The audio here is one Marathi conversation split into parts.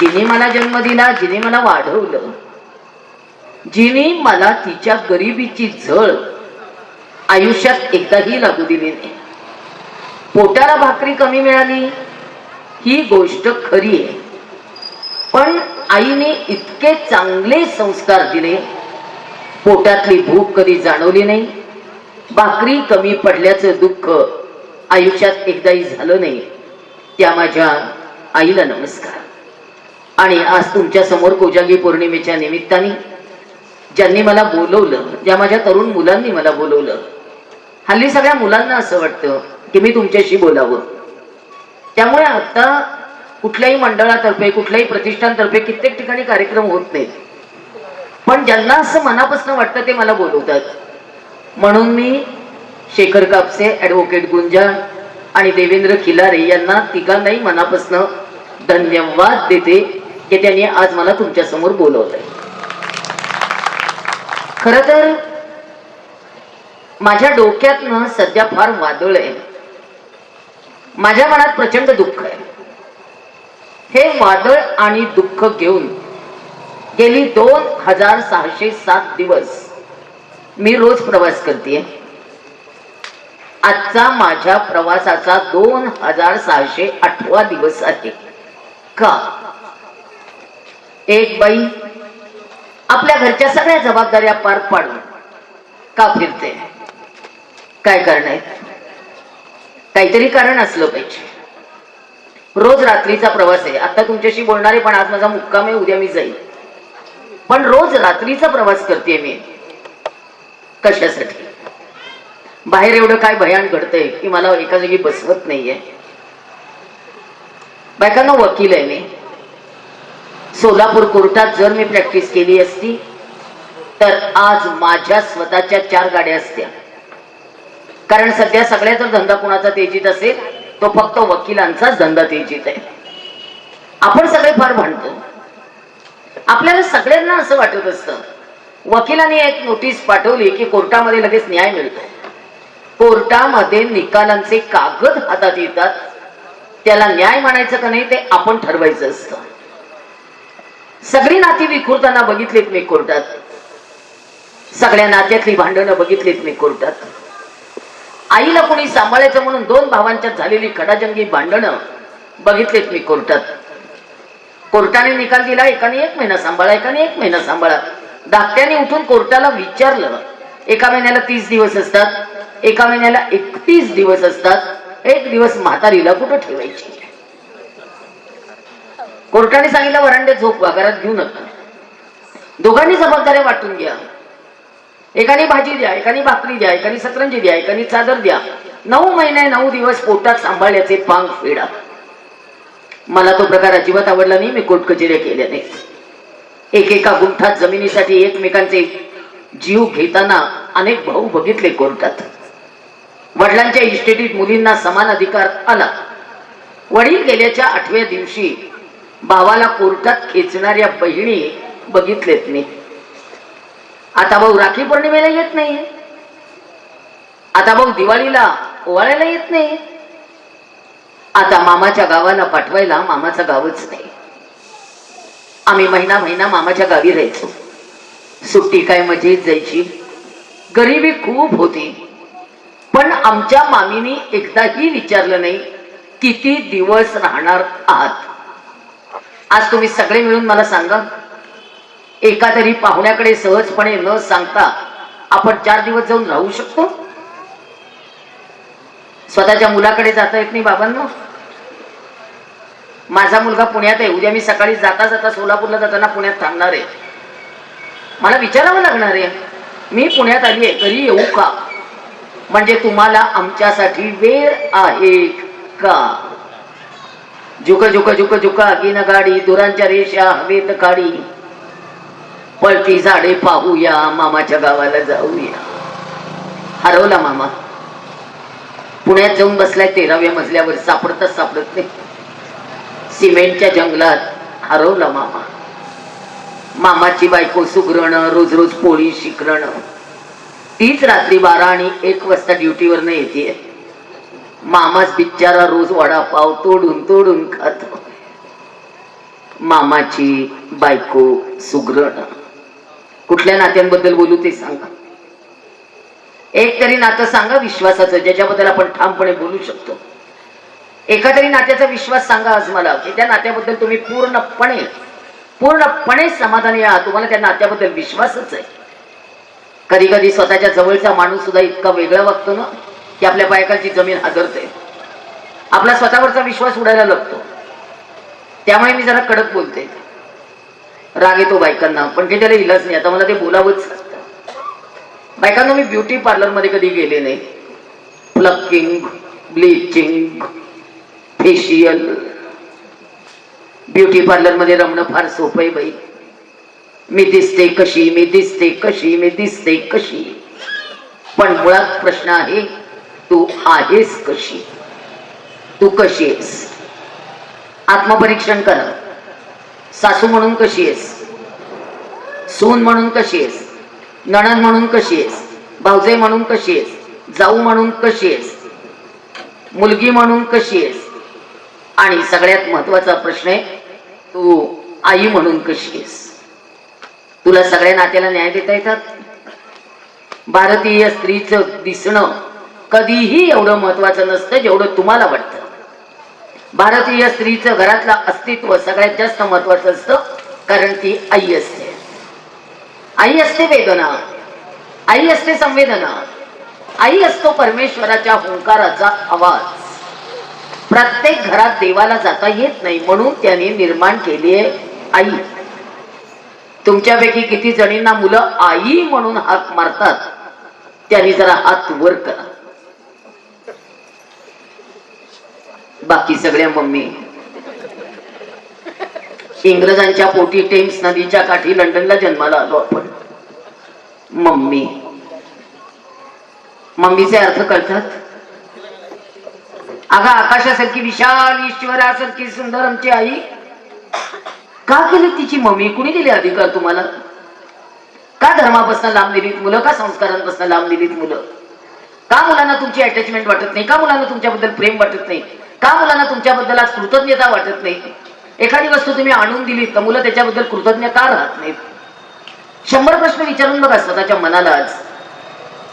जिने मला जन्म दिला जिने मला वाढवलं जिने मला तिच्या गरिबीची झळ आयुष्यात एकदाही लागू दिली नाही. पोटाला भाकरी कमी मिळाली ही गोष्ट खरी आहे. पण आईने इतके चांगले संस्कार दिले पोटातली भूक कधी जाणवली नाही भाकरी कमी पडल्याचं दुःख आयुष्यात एकदाही झालं नाही त्या माझ्या आईला नमस्कार. आणि आज तुमच्यासमोर कोजागी पौर्णिमेच्या निमित्ताने ज्यांनी मला बोलवलं ज्या माझ्या तरुण मुलांनी मला बोलवलं हल्ली सगळ्या मुलांना असं वाटतं की मी तुमच्याशी बोलावं. त्यामुळे आता कुठल्याही मंडळातर्फे कुठल्याही प्रतिष्ठानतर्फे कित्येक ठिकाणी कार्यक्रम होत नाहीत. पण ज्यांना असं मनापासून वाटतं ते मला बोलवतात. म्हणून मी शेखर कापसे ॲडव्होकेट गुंजा आणि देवेंद्र खिलारे यांना तिघांनाही मनापासून धन्यवाद देते. की त्यांनी आज मला तुमच्यासमोर बोलवलंय. खर तर माझ्या डोक्यातनं सध्या फार वादळ आहे. माझ्या मनात प्रचंड दुःख आहे. हे वादळ आणि दुःख घेऊन गेली दोन हजार सहाशे सात दिवस मी रोज प्रवास करते आजचा माझ्या प्रवासाचा दोन हजार सहाशे आठवा दिवस आहे. का? एक बाई आपल्या घरच्या सगळ्या जबाबदाऱ्या पार पाडून का फिरते? काय कारण आहे? काहीतरी कारण असलं पाहिजे. रोज रात्रीचा प्रवास आहे. आता तुमच्याशी बोलणारे पण आज माझा मुक्काम आहे उद्या मी जाईल पण रोज रात्रीचा प्रवास करते मी. कशासाठी? बाहेर एवढं काय भयान घडतंय की मला एका जागी बसवत नाहीये? बायकांना वकील आहे मी. सोलापूर कोर्टात जर मी प्रॅक्टिस केली असती तर आज माझ्या स्वतःच्या चार गाड्या असत्या. कारण सध्या सगळ्याचा धंदा कुणाचा तेजीत असेल तो फक्त वकिलांचाच धंदा तेजीत आहे. आपण सगळे फार भांडतो. आपल्याला सगळ्यांना असं वाटत असतं. वकिलांनी एक नोटीस पाठवली की कोर्टामध्ये लगेच न्याय मिळतो. कोर्टामध्ये निकालांचे कागद हातात येतात. त्याला न्याय म्हणायचं का नाही ते आपण ठरवायचं असतं. सगळी नाती विखुरताना बघितलीत मी कोर्टात सगळ्या नात्यातली भांडणं बघितलीत मी कोर्टात आईला कोणी सांभाळायचं म्हणून दोन भावांच्यात झालेली खडाजंगी भांडणं बघितलीत मी कोर्टात कोर्टाने निकाल दिला एकाने एक महिना सांभाळा एकाने एक महिना सांभाळा. धाकट्याने उठून कोर्टाला विचारलं एका महिन्याला तीस दिवस असतात एका महिन्याला एकतीस दिवस असतात एक दिवस म्हातारीला कुठं ठेवायची? कोर्टाने सांगितलं वरांडे झोपवा घरात घेऊ नका. दोघांनी जबाबदाऱ्या वाटून घ्या. एकाने भाजी द्या एकाने भाकरी द्या एकाने सतरंजी द्या एकाने चादर द्या. नऊ महिने नऊ दिवस पोटात सांभाळल्याचे पांग फेडा. मला तो प्रकार अजिबात आवडला नाही मी कोर्ट कचेऱ्या केल्या नाही एकेका गुंठात जमिनीसाठी एकमेकांचे जीव घेताना अनेक भाऊ बघितले कोर्टात. वडिलांच्या इस्टेटीत मुलींना समान अधिकार आला. वडील गेल्याच्या आठव्या दिवशी भावाला कोर्टात खेचणाऱ्या बहिणी बघितलेत मी. आता भाऊ राखी पौर्णिमेला येत नाही आता भाऊ दिवाळीला ओवाळायला येत नाही आता मामाच्या गावाला पाठवायला मामाचं गावच नाही. आम्ही महिना महिना मामाच्या गावी राहायचो. सुट्टी काय मजेत जायची. गरिबी खूप होती. पण आमच्या मामीनी एकदाही विचारलं नाही किती दिवस राहणार आहात? आज तुम्ही सगळे मिळून मला सांगा. एका तरी पाहुण्याकडे सहजपणे न सांगता आपण चार दिवस जाऊन राहू शकतो? स्वतःच्या मुलाकडे जाता येत नाही बाबांना. माझा मुलगा पुण्यात आहे. उद्या मी सकाळी जाता जाता सोलापूरला जाताना पुण्यात थांबणार आहे. मला विचारावं लागणार आहे. मी पुण्यात आली आहे. घरी येऊ का? म्हणजे तुम्हाला आमच्यासाठी वेळ आहे का? झुक झुक झुक झुका गिन गाडी दुरांच्या रेषा हवेत काढी. पळती झाडे पाहूया मामाच्या गावाला जाऊया. हरवला मामा. पुण्यात जाऊन बसलाय तेराव्या मजल्यावर सापडतच सापडत नाही. सिमेंटच्या जंगलात हरवला मामा. मामाची बायको सुगरण रोज रोज पोळी शिकरण. तीच रात्री बारा आणि एक वाजता ड्युटीवरनं येते येते मामाच बिचारा रोज वडापाव तोडून तोडून खातो. मामाची बायको सुग्रण. कुठल्या नात्यांबद्दल बोलू ते सांगा. एक तरी नातं सांगा विश्वासाचं ज्याच्याबद्दल आपण ठामपणे बोलू शकतो. एका तरी नात्याचा विश्वास सांगा आज मला की त्या नात्याबद्दल तुम्ही पूर्णपणे पूर्णपणे समाधानी आहात. तुम्हाला त्या नात्याबद्दल विश्वासच आहे. कधी कधी स्वतःच्या जवळचा माणूस सुद्धा इतका वेगळा वागतो ना. की आपल्या बायकाची जमीन हादरते. आपला स्वतःवरचा विश्वास उडायला लागतो. त्यामुळे मी जरा कडक बोलते. राग येतो बायकांना पण ते त्याला इलाज नाही. आता मला ते बोलावंच लागतं. बायकांना मी ब्युटी पार्लरमध्ये कधी गेले नाही. Plucking bleaching facial. ब्युटी पार्लरमध्ये रमणं फार सोपं आहे बाई. मी दिसते कशी मी दिसते कशी मी दिसते कशी. पण मुळात प्रश्न आहे तू आहेस कशी? तू कशी आहेस? आत्मपरीक्षण कर. सासू म्हणून कशी आहेस? सून म्हणून कशी आहेस? नणन म्हणून कशी आहेस? भाऊजे म्हणून कशी आहेस? जाऊ म्हणून कशी आहेस? मुलगी म्हणून कशी आहेस? आणि सगळ्यात महत्त्वाचा प्रश्न आहे तू आई म्हणून कशी आहेस? तुला सगळ्या नात्याला न्याय देता येतात? भारतीय स्त्रीचं दिसणं कधीही एवढं महत्वाचं नसतं जेवढं तुम्हाला वाटतं. भारतीय स्त्रीचं घरातलं अस्तित्व सगळ्यात जास्त महत्वाचं असतं कारण ती आई असते. आई असते वेदना. आई असते संवेदना. आई असतो परमेश्वराच्या हुंकाराचा आवाज. प्रत्येक घरात देवाला जाता येत नाही म्हणून त्याने निर्माण केली आहे आई. तुमच्यापैकी किती जणींना मुलं आई म्हणून हाक मारतात त्यांनी जरा हात वर करा. बाकी सगळ्या मम्मी. इंग्रजांच्या पोटी टेम्स नदीच्या काठी लंडनला जन्माला आलो आपण. मम्मी. मम्मीचे अर्थ कळतात? अगं आकाशासारखी विशाल ईश्वरासारखी सुंदर आमची आई. का केली तिची मम्मी? कुणी दिली अधिकार तुम्हाला? का धर्मापासून लांब दिलीत मुलं? का संस्कारांपासून लांब दिलीत मुलं? का मुलांना तुमची अटॅचमेंट वाटत नाही? का मुलांना तुमच्याबद्दल प्रेम वाटत नाही? का मुलांना तुमच्याबद्दल आज कृतज्ञता वाटत नाही? एखादी वस्तू तुम्ही आणून दिली तर मुलं त्याच्याबद्दल कृतज्ञ का राहत नाहीत? शंभर प्रश्न विचारून बघा स्वतःच्या मनाला आज.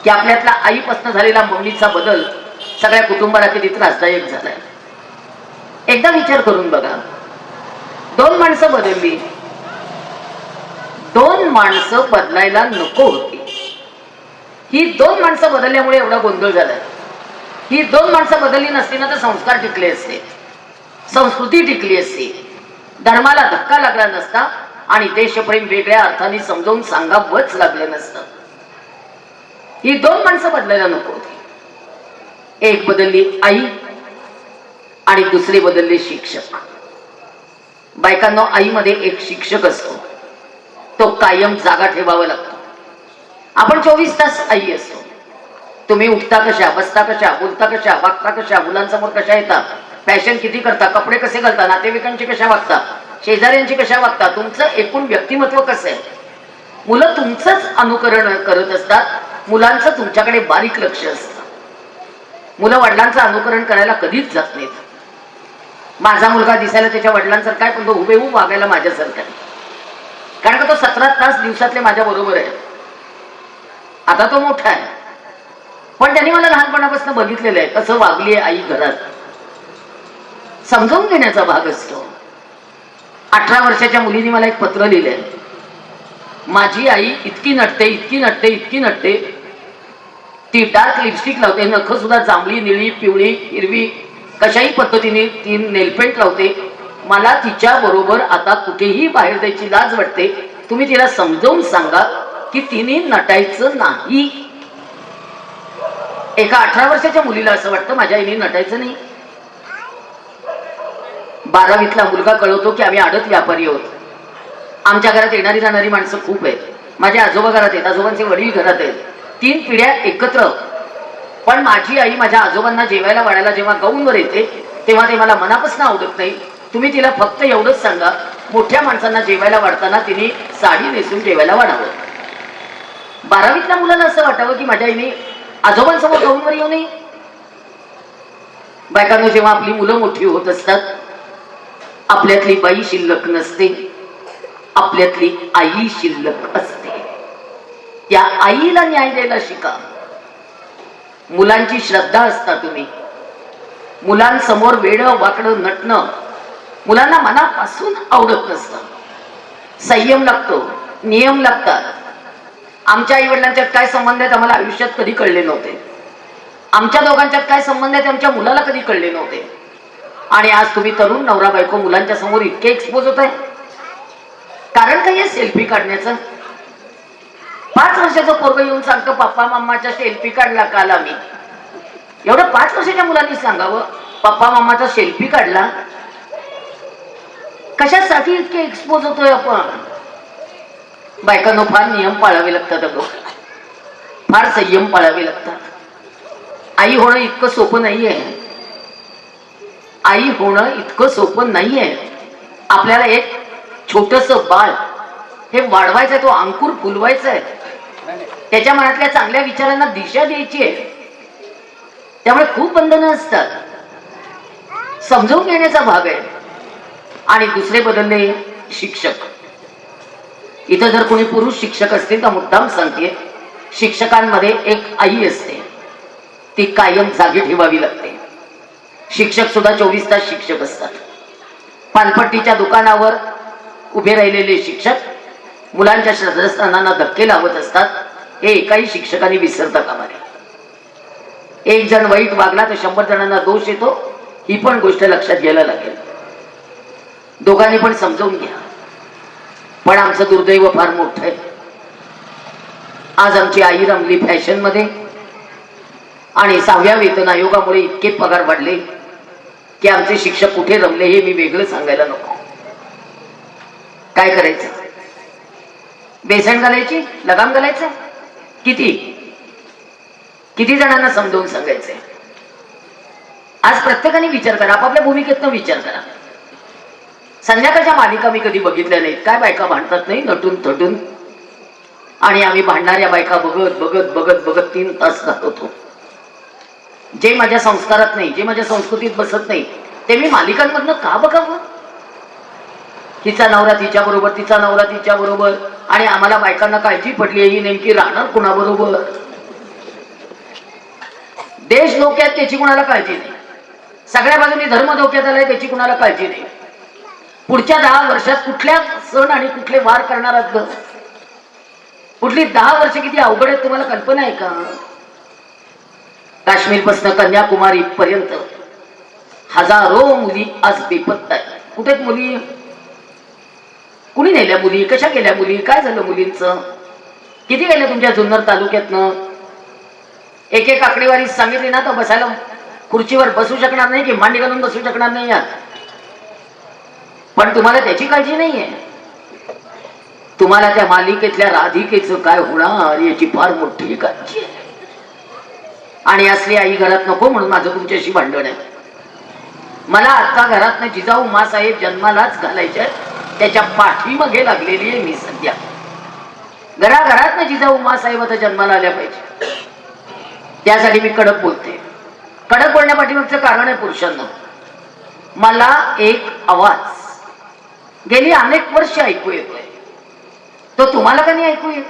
की आपल्यातला आईपासून झालेला मम्मीचा बदल सगळ्या कुटुंबाला किती त्रासदायक झालाय. एकदा विचार करून बघा. दोन माणसं बदलली. दोन माणसं बदलायला नको होती. ही दोन माणसं बदलल्यामुळे एवढा गोंधळ झालाय. ही दोन माणसं बदलली नसती ना तर संस्कार टिकले असते. संस्कृती टिकली असती. धर्माला धक्का लागला नसता आणि देशप्रेम वेगळ्या अर्थाने समजावून सांगावंच लागलं नसतं. ही दोन माणसं बदलायला नको होती. एक बदलली आई आणि दुसरी बदलली शिक्षक. बायकांनो आईमध्ये एक शिक्षक असतो. तो कायम जागा ठेवावा लागतो. आपण चोवीस तास आई असतो. तुम्ही उठता कशा बसता कशा बोलता कशा वागता कशा मुलांसमोर कशा येता फॅशन किती करता कपडे कसे घालता नातेवाईकांची कशा वागता शेजाऱ्यांची कशा वागता तुमचं एकूण व्यक्तिमत्व कसं आहे? मुलं तुमचंच अनुकरण करत असतात मुलांचं तुमच्याकडे बारीक लक्ष असतं. मुलं वडिलांचं अनुकरण करायला कधीच जात नाहीत. माझा मुलगा दिसायला त्याच्या वडिलांसारखा आहे पण तो हुबेहूब वागायला माझ्यासारखा आहे. कारण का तो सतरा तास दिवसातले माझ्या बरोबर आहे. आता तो मोठा आहे. पण त्यांनी मला लहानपणापासून बघितलेलं आहे कसं वागली आहे आई घरात. समजावून घेण्याचा भाग असतो. अठरा वर्षाच्या मुलीने मला एक पत्र लिहिलंय. माझी आई इतकी नटते इतकी नटते इतकी नटते. ती डार्क लिपस्टिक लावते नख सुद्धा जांभळी निळी पिवळी हिरवी. कशाही पद्धतीने ती नेलपेंट लावते. मला तिच्या बरोबर आता कुठेही बाहेर जायची लाज वाटते. तुम्ही तिला समजावून सांगा की तिने नटायचं नाही. एका अठरा वर्षाच्या मुलीला असं वाटतं माझ्या आईने नटायचं नाही. बारावीतला मुलगा कळवतो की आम्ही आडत व्यापारी आहोत. आमच्या घरात येणारी जाणारी माणसं खूप आहेत. माझे आजोबा घरात आहेत आजोबांचे वडील घरात आहेत. तीन पिढ्या एकत्र. पण माझी आई माझ्या आजोबांना जेवायला वाढायला जेव्हा गाऊनवर येते तेव्हा ते मला मनापासून आवडत नाही. तुम्ही तिला फक्त एवढंच सांगा मोठ्या माणसांना जेवायला वाढताना तिने साडी नेसून जेवायला वाढावं. बारावीतल्या मुलाला असं वाटावं की माझ्या आईने आजोबांसमोर गौरीवर येऊ नये. बायकांनो जेव्हा आपली मुलं मोठी होत असतात आपल्यातली बाई शिल्लक नसते. आपल्यातली आई शिल्लक असते. त्या आईला न्याय द्यायला शिका. मुलांची श्रद्धा असता तुम्ही. मुलांसमोर वेडं वाकडं नटणं मुलांना मनापासून आवडत नसतं. संयम लागतो नियम लागतात. आमच्या आई वडिलांच्यात काय संबंध आहेत आम्हाला आयुष्यात कधी कळले नव्हते. आमच्या दोघांच्यात काय संबंध आहेत आमच्या मुलाला कधी कळले नव्हते. आणि आज तुम्ही तरुण नवरा बायको मुलांच्या समोर इतके एक्सपोज होत आहे कारण काय आहे सेल्फी काढण्याचं. पाच वर्षाचं पोरग येऊन सांगतो पप्पा मम्माच्या सेल्फी काढला काल आम्ही. एवढं पाच वर्षाच्या मुलांनी सांगावं पप्पा मम्माचा सेल्फी काढला. कशासाठी इतके एक्सपोज होतोय आपण? बायकांनो फार नियम पाळावे लागतात अगं. फार संयम पाळावे लागतात. आई होणं इतकं सोपं नाहीये. आई होणं इतकं सोपं नाहीये. आपल्याला एक छोटस बाळ हे वाढवायचंय तो अंकुर फुलवायचा आहे त्याच्या मनातल्या चांगल्या विचारांना दिशा द्यायची आहे त्यामुळे खूप बंधनं असतात. समजून घेण्याचा भाग आहे. आणि दुसरे बदलले शिक्षक. इथं जर कोणी पुरुष शिक्षक असतील तर मुद्दाम सांगते शिक्षकांमध्ये एक आई असते. ती कायम जागी ठेवावी लागते. शिक्षक सुद्धा चोवीस तास शिक्षक असतात. पानपट्टीच्या दुकानावर उभे राहिलेले शिक्षक मुलांच्या श्रद्धास्थानांना धक्के लावत असतात. हे एकाही शिक्षकाने विसरता कामा नये. एक जण वाईट वागला तर शंभर जणांना दोष येतो. ही पण गोष्ट लक्षात घ्यायला लागेल. दोघांनी पण समजवून घ्या. पण आमचं दुर्दैव फार मोठं आहे. आज आमची आई रमली फॅशनमध्ये. आणि सहाव्या वेतन आयोगामुळे इतके पगार वाढले की आमचे शिक्षक कुठे रमले हे मी वेगळं सांगायला नको. काय करायचं? बेसन घालायची? लगाम घालायचं? किती? किती जणांना समजावून सांगायचंय? आज प्रत्येकाने विचार करा. आपापल्या भूमिकेतनं विचार करा. संध्याकाळच्या मालिका मी कधी बघितल्या नाहीत. काय बायका भांडतात नाही? नटून थटून. आणि आम्ही भांडणाऱ्या बायका बघत बघत बघत बघत तीन तास होतो. जे माझ्या संस्कारात नाही जे माझ्या संस्कृतीत बसत नाही ते मी मालिकांमधनं का बघावं? तिचा नवरा तिच्या बरोबर तिचा नवरा तिच्या बरोबर. आणि आम्हाला बायकांना काळजी पडली ही नेमकी राहणार कुणाबरोबर? देश धोक्यात त्याची कुणाला काळजी नाही. सगळ्या बाजूनी धर्म धोक्यात आलाय त्याची कुणाला काळजी नाही. पुढच्या दहा वर्षात कुठल्या सण आणि कुठले वार करणार आहात ग? पुढली दहा वर्ष किती अवघड आहेत तुम्हाला कल्पना आहे का? काश्मीरपासून कन्याकुमारी पर्यंत हजारो मुली आज बेपत्ता आहेत. कुठे मुली? कुणी नेल्या मुली? कशा गेल्या मुली? काय झालं मुलींचं? किती गेल्या तुमच्या जुन्नर तालुक्यातनं? एक एक आकडेवारी सांगितली ना तर बसायला खुर्चीवर बसू शकणार नाही की मांडी घालून बसू शकणार नाही यात पण तुम्हाला त्याची काळजी नाहीये. तुम्हाला त्या मालिकेतल्या राधिकेचं काय होणार याची फार मोठी काळजी आहे. आणि असली आई घरात नको म्हणून माझं तुमच्याशी भांडण आहे. मला आता घरात जिजाऊ मासाहेब जन्मालाच घालायच्या. त्याच्या पाठीमागे लागलेली आहे मी सध्या. घराघरात जिजाऊ मासाहेब आता जन्माला आल्या पाहिजे. त्यासाठी मी कडक बोलते. कडक बोलण्यापाठीमागचं कारण आहे पुरुषांना. मला एक आवाज. गेली अनेक वर्ष ऐकू येतोय तो तुम्हाला का नाही ऐकू येत?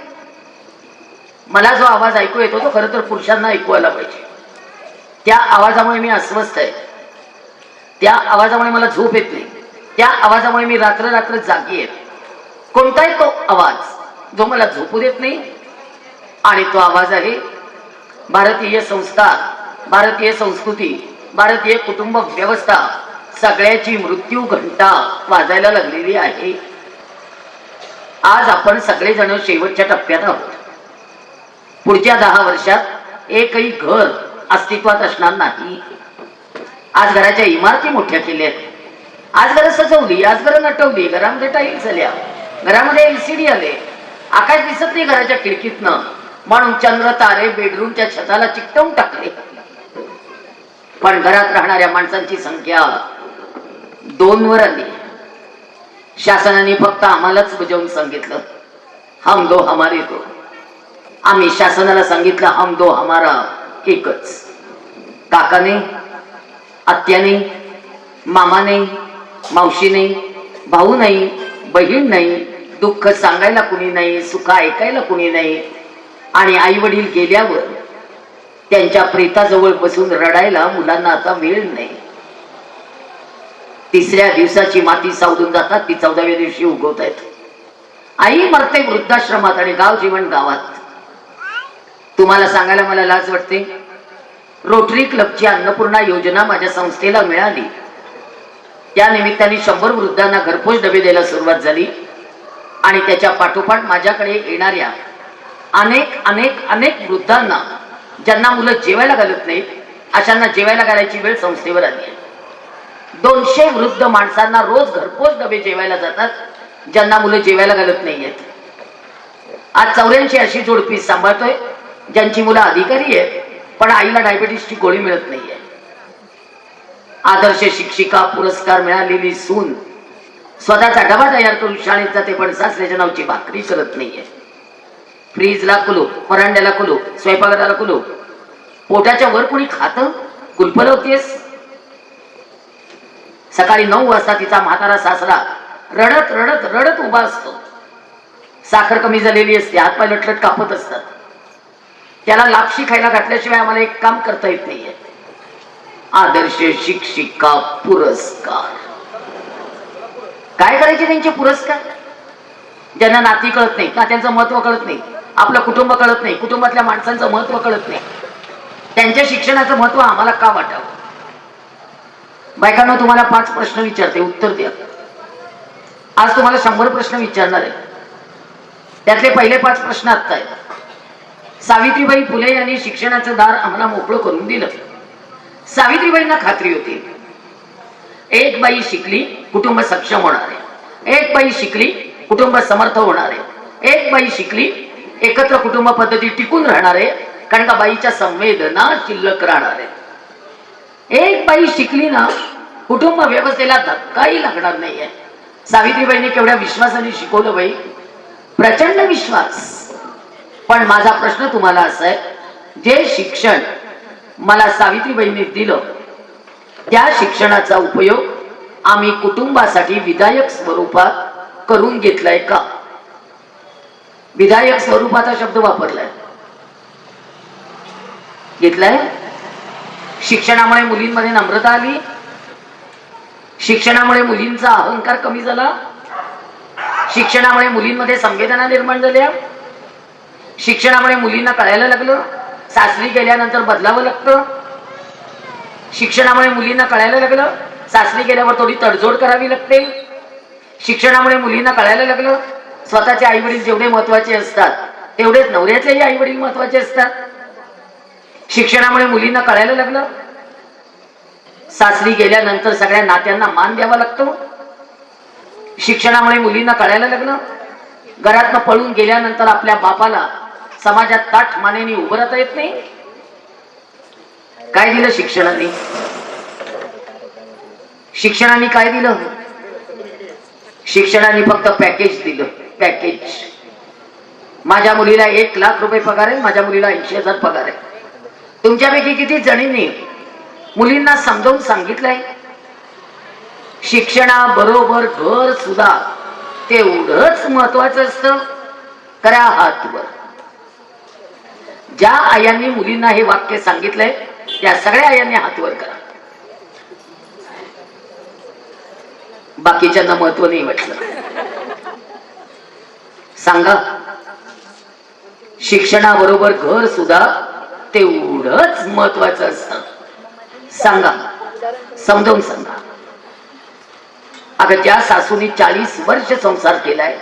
मला जो आवाज ऐकू येतो तो खरं तर पुरुषांना ऐकू आला पाहिजे. त्या आवाजामुळे मी अस्वस्थ आहे. त्या आवाजामुळे मला झोप येत नाही. त्या आवाजामुळे मी रात्र रात्र जागी आहे. कोणताही तो आवाज जो मला झोपू देत नाही आणि तो आवाज आहे भारतीय संस्था भारतीय संस्कृती भारतीय कुटुंब व्यवस्था सगळ्याची मृत्यू घंटा वाजायला लागलेली आहे. आज आपण सगळेजण शेवटच्या टप्प्यात आहोत. पुढच्या दहा वर्षात एकही घर अस्तित्वात असणार नाही. आज घराच्या इमारती मोठ्या केल्या. आज घरं सजवली आज घरं नटवली घरामध्ये टाईल्स आल्या घरामध्ये एलसीडी आले. आकाश दिसत नाही घराच्या खिडकीतनं. म्हणून चंद्र तारे बेडरूमच्या छताला चिकटवून टाकले. पण घरात राहणाऱ्या माणसांची संख्या दोन वर आली. शासनाने फक्त आम्हालाच बजावून सांगितलं. हम दो हमारे दो आम्ही शासनाला सांगितलं हम दो हमारा एकच. काकाने आत्याने मामाने मावशी नाही भाऊ नाही बहीण नाही दुःख सांगायला कुणी नाही सुख ऐकायला कुणी नाही. आणि आई वडील गेल्यावर त्यांच्या प्रेताजवळ बसून रडायला मुलांना आता वेळ नाही. तिसऱ्या दिवसाची माती सावधून जातात. ती चौदाव्या दिवशी उगवत आहेत. आई मरते वृद्धाश्रमात आणि गाव जीवन गावात. तुम्हाला सांगायला मला लाज वाटते? रोटरी क्लबची अन्नपूर्णा योजना माझ्या संस्थेला मिळाली. त्या निमित्ताने शंभर वृद्धांना घरपोच डबे द्यायला सुरुवात झाली. आणि त्याच्या पाठोपाठ माझ्याकडे येणाऱ्या अनेक अनेक अनेक वृद्धांना ज्यांना मुलं जेवायला घालत नाहीत अशांना जेवायला घालायची वेळ संस्थेवर आली आहे. दोनशे वृद्ध माणसांना रोज घरपोच डबे जेवायला जातात ज्यांना मुलं जेवायला घालत नाहीयेत. आज चौऱ्याऐंशी अशी जोडपी सांभाळतोय ज्यांची मुलं अधिकारी आहेत पण आईला डायबिटीसची गोळी मिळत नाहीये. आदर्श शिक्षिका पुरस्कार मिळालेली सून स्वतःचा डबा तयार करून शाळेत जाते पण सासऱ्याच्या नावची भाकरी करत नाहीये. फ्रीजला कुलू परांड्याला कुलू स्वयंपाकघराला कुलू पोटाच्या वर कोणी खात? कुलप लावतेस सकाळी नऊ वाजता तिचा म्हातारा सासरा रडत रडत रडत उभा असतो. साखर कमी झालेली असते हातपाय लटलट कापत असतात. त्याला लापशी खायला घातल्याशिवाय आम्हाला एक काम करता येत नाहीये. आदर्श शिक्षिका पुरस्कार. काय करायचे त्यांचे पुरस्कार? ज्यांना नाती कळत नाही नात्यांचं महत्त्व कळत नाही आपलं कुटुंब कळत नाही कुटुंबातल्या माणसांचं महत्त्व कळत नाही. त्यांच्या शिक्षणाचं महत्त्व आम्हाला का वाटावं? बायकांना तुम्हाला पाच प्रश्न विचारते उत्तर द्या. आज तुम्हाला शंभर प्रश्न विचारणार आहे. त्यातले पहिले पाच प्रश्न आत्ता आहेत. सावित्रीबाई फुले यांनी शिक्षणाचं दार आम्हाला मोकळं करून दिलं. सावित्रीबाईंना खात्री होती. एक बाई शिकली कुटुंब सक्षम होणार आहे. एक बाई शिकली कुटुंब समर्थ होणार आहे. एक बाई शिकली एकत्र कुटुंब पद्धती टिकून राहणार आहे कारण का बाईच्या संवेदना शिल्लक राहणार आहे. एक बाई शिकली ना कुटुंब व्यवस्थेला धक्काही लागणार नाहीये. सावित्रीबाईंनी केवढ्या विश्वासाने शिकवलं बाई. प्रचंड विश्वास. पण माझा प्रश्न तुम्हाला असा आहे जे शिक्षण मला सावित्रीबाईंनी दिलं त्या शिक्षणाचा उपयोग आम्ही कुटुंबासाठी विधायक स्वरूपात करून घेतलाय का? विधायक स्वरूपाचा शब्द वापरलाय. घेतलाय? शिक्षणामुळे मुलींमध्ये नम्रता आली शिक्षणामुळे मुलींचा अहंकार कमी झाला. शिक्षणामुळे मुलींमध्ये संवेदना निर्माण झाल्या. शिक्षणामुळे मुलींना कळायला लागलं. सासरी गेल्यानंतर बदलावं लागतं. शिक्षणामुळे मुलींना कळायला लागलं. सासरी गेल्यावर थोडी तडजोड करावी लागते. शिक्षणामुळे मुलींना कळायला लागलं. स्वतःचे आई वडील जेवढे महत्त्वाचे असतात तेवढेच नवऱ्याचेही आई वडील महत्त्वाचे असतात. शिक्षणामुळे मुलींना कळायला लागलं. सासरी गेल्यानंतर सगळ्या नात्यांना मान द्यावा लागतो. शिक्षणामुळे मुलींना कळायला लागलं. घरातनं पळून गेल्यानंतर आपल्या बापाला समाजात ताठ मानेने उभं राहता येत नाही. काय दिलं शिक्षणाने? शिक्षणाने काय दिलं? शिक्षणाने फक्त पॅकेज दिलं. पॅकेज. माझ्या मुलीला एक लाख रुपये पगार आहे माझ्या मुलीला ऐंशी हजार पगार आहे. तुमच्यापैकी किती जणींनी मुलींना समजावून सांगितलंय. शिक्षणाबरोबर घर सुद्धा तेवढंच महत्वाचं असतं. करा हातवर. ज्या आयांनी मुलींना हे वाक्य सांगितलंय त्या सगळ्या आयांनी हातवर करा. बाकीच्यांना महत्त्व नाही वाटलं. सांगा शिक्षणाबरोबर घर सुद्धा तेवढंच महत्वाचं असतं. सांगा. समजावून सांगा. अगं ज्या सासूनी चाळीस वर्ष संसार केलाय.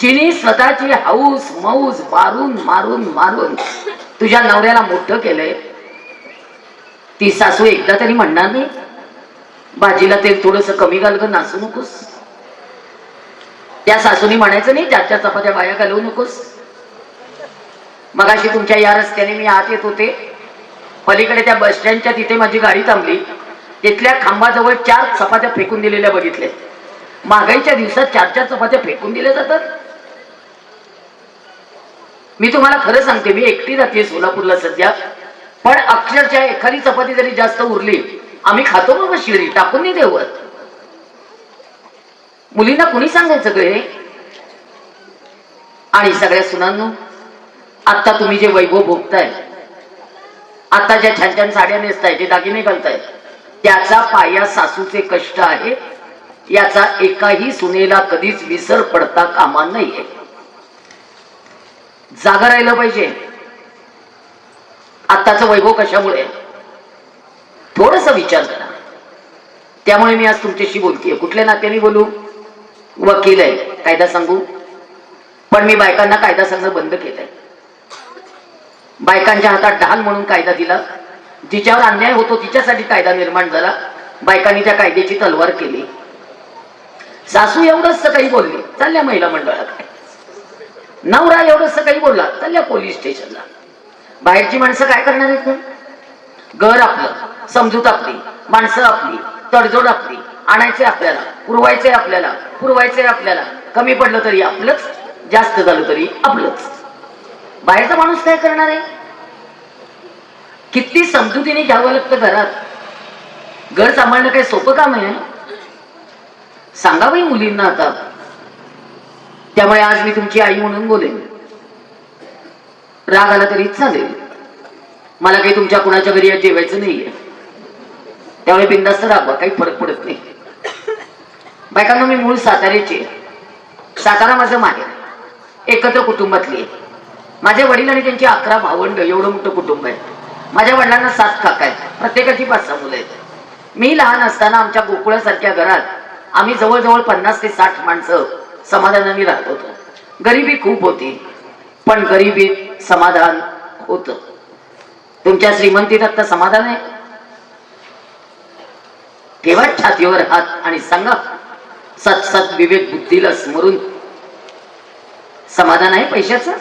जिने स्वतःची हाऊस मौज मारून मारून मारून तुझ्या नवऱ्याला मोठं केलंय. ती सासू एकदा तरी म्हणणार नाही भाजीला तेल थोडस कमी घाल ग नासू नकोस. त्या सासूनी म्हणायचं नाही चारच्या चपात्या बाया घालवू नकोस. मगाशी तुमच्या या रस्त्याने मी आत येत होते. पलीकडे त्या बस स्टँडच्या तिथे माझी गाडी थांबली. तिथल्या खांबाजवळ चार चपात्या फेकून दिलेल्या बघितले महागाईच्या दिवसात चार चार चपात्या फेकून दिल्या जातात. मी तुम्हाला खरं सांगते मी एकटी जाते सोलापूरला सध्या. पण अक्षरशः एखादी चपाती जरी जास्त उरली आम्ही खातो बाबा शिरी टाकून नाही देवत. मुलींना कुणी सांगायचं गे आणि सगळ्या सुनांनो आता तुम्ही जे वैभव भोगताय आता ज्या छान छान साड्या नेसताय जे दागिने घालताय त्याचा पाया सासूचे कष्ट आहे. याचा एकाही सुनेला कधीच विसर पडता कामा नाहीये जागा राहिलं पाहिजे. आत्ताच वैभव कशामुळे? थोडस विचार करा. त्यामुळे मी आज तुमच्याशी बोलतेय. कुठल्या नात्याने बोलू? वकील आहे. कायदा सांगू. पण मी बायकांना कायदा सांगणं बंद केलंय. बायकांच्या हातात ढाल म्हणून कायदा दिला. जिच्यावर अन्याय होतो तिच्यासाठी कायदा निर्माण झाला. बायकांनी त्या कायद्याची तलवार केली. सासू एवढंच काही बोलली चालल्या महिला मंडळात. नवरा एवढंच काही बोलला चालल्या पोलीस स्टेशनला बाहेरची माणसं काय करणार आहेत घर आपलं समजूत आपली माणसं आपली तडजोड आपली आणायचे आपल्याला पुरवायचे आपल्याला पुरवायचे आपल्याला. कमी पडलं तरी आपलंच जास्त झालं तरी आपलंच. बाहेरचा माणूस काय करणार आहे? किती समजुतीने घ्यावं लागतं घरात. घर सांभाळणं काही सोपं काम आहे सांगावं मुलींना आता. त्यामुळे आज मी तुमची आई म्हणून बोलेन. राग आला तरी चालेल मला काही तुमच्या कुणाच्या घरी जेवायचं नाहीये. त्यामुळे बिंदास्त रागवा काही फरक पडत नाही. बायकांना मी मूळ साताऱ्याची आहे. सातारा माझं माहेर एकत्र कुटुंबातली आहे. माझे वडील आणि त्यांची अकरा भावंड एवढं मोठं कुटुंब आहे. माझ्या वडिलांना सात काका आहेत. प्रत्येकाची पाच सहा मुलं आहेत. मी लहान असताना आमच्या गोकुळासारख्या घरात आम्ही जवळजवळ पन्नास ते साठ माणसं समाधानाने राहत होतो. गरिबी खूप होती पण गरिबीत समाधान होत. तुमच्या श्रीमंतीत आता समाधान आहे? ठेवा छातीवर हात आणि सांगा सत सत विवेक बुद्धीला स्मरून. समाधान आहे पैशाचं?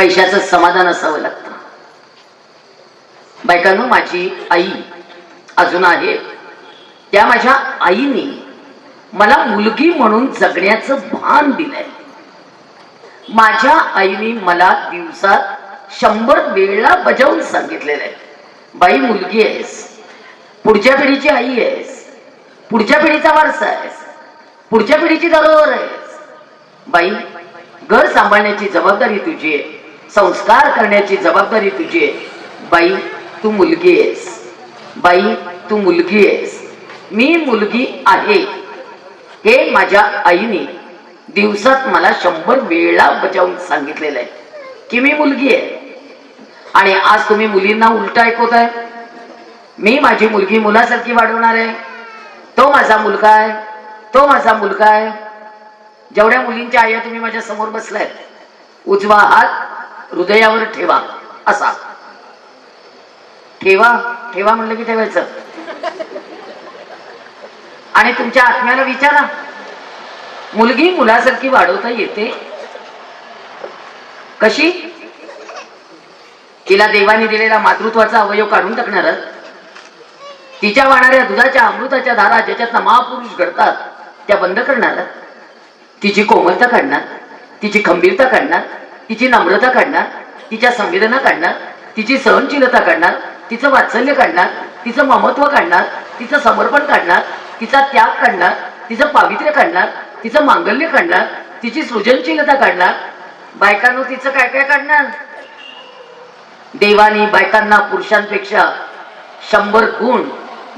पैशाचं समाधान असावं लागतं. बायकांनो माझी आई अजून आहे. त्या माझ्या आईने मला मुलगी म्हणून जगण्याचं भान दिलंय. माझ्या आईने मला दिवसात शंभर वेळा बजावून सांगितलेलं आहे. बाई मुलगी आहेस. पुढच्या पिढीची आई आहेस. पुढच्या पिढीचा वारसा आहेस. पुढच्या पिढीची धरोहर आहेस. बाई घर सांभाळण्याची जबाबदारी तुझी आहे. संस्कार करण्याची जबाबदारी तुझी आहे. बाई तू मुलगी आहेस. बाई तू मुलगी आहेस. मी मुलगी आहे. हे माझ्या आईने दिवसात मला शंभर वेळा बजावून सांगितलेलं आहे की मी मुलगी आहे. आणि आज तुम्ही मुलींना उलट ऐकवत आहे मी माझी मुलगी मुलासारखी वाढवणार आहे. तो माझा मुलगा आहे. तो माझा मुलगा आहे. जेवढ्या मुलींच्या आया तुम्ही माझ्यासमोर बसलाय उजवा हात हृदयावर ठेवा असा. ठेवा ठेवा म्हणलं की ठेवायचं. आणि तुमच्या आत्म्याला विचारा. मुलगी मुलासारखी वाढवता येते. कशी? तिला देवाने दिलेला मातृत्वाचा अवयव काढून टाकणार. तिच्या वाहणाऱ्या दुधाच्या अमृताच्या धारा ज्याच्यात महापुरुष घडतात त्या बंद करणार. तिची कोमलता काढणार. तिची खंबीरता काढणार. तिची नम्रता काढणार तिच्या संवेदना काढणार तिची सहनशीलता काढणार तिचं वात्सल्य काढणार तिचं ममत्व काढणार तिचं समर्पण काढणार तिचा त्याग काढणार तिचं पावित्र्य काढणार तिचं मांगल्य काढणार तिची सृजनशीलता काढणार. बायकांनो तिचं काय काय काढणार? देवानी बायकांना पुरुषांपेक्षा शंभर गुण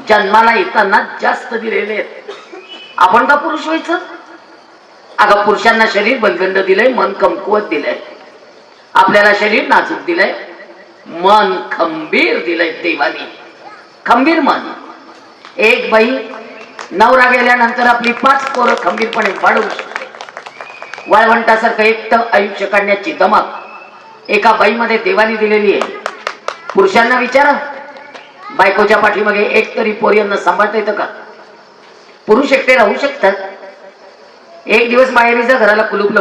जन्माला येताना जास्त दिलेले आहेत. आपण का पुरुष व्हायचं? अगं पुरुषांना शरीर बलगंड दिलंय मन कमकुवत दिलंय. आपल्याला शरीर नाजूक दिलंय मन खंबीर दिलंय देवानी. खंबीर मन. एक बाई नवरा गेल्यानंतर आपली पाच पोरं खंबीरपणे वाढवू शकते वाळवंटासारखं एकटं आयुष्य काढण्याची दमक एका बाईमध्ये देवानी दिलेली आहे. पुरुषांना विचारा बायकोच्या पाठीमागे एक तरी पोरियांना सांभाळता येतं का? पुरुष एकटे राहू शकतात. एक दिवस माहेरीचा घराला कुलूप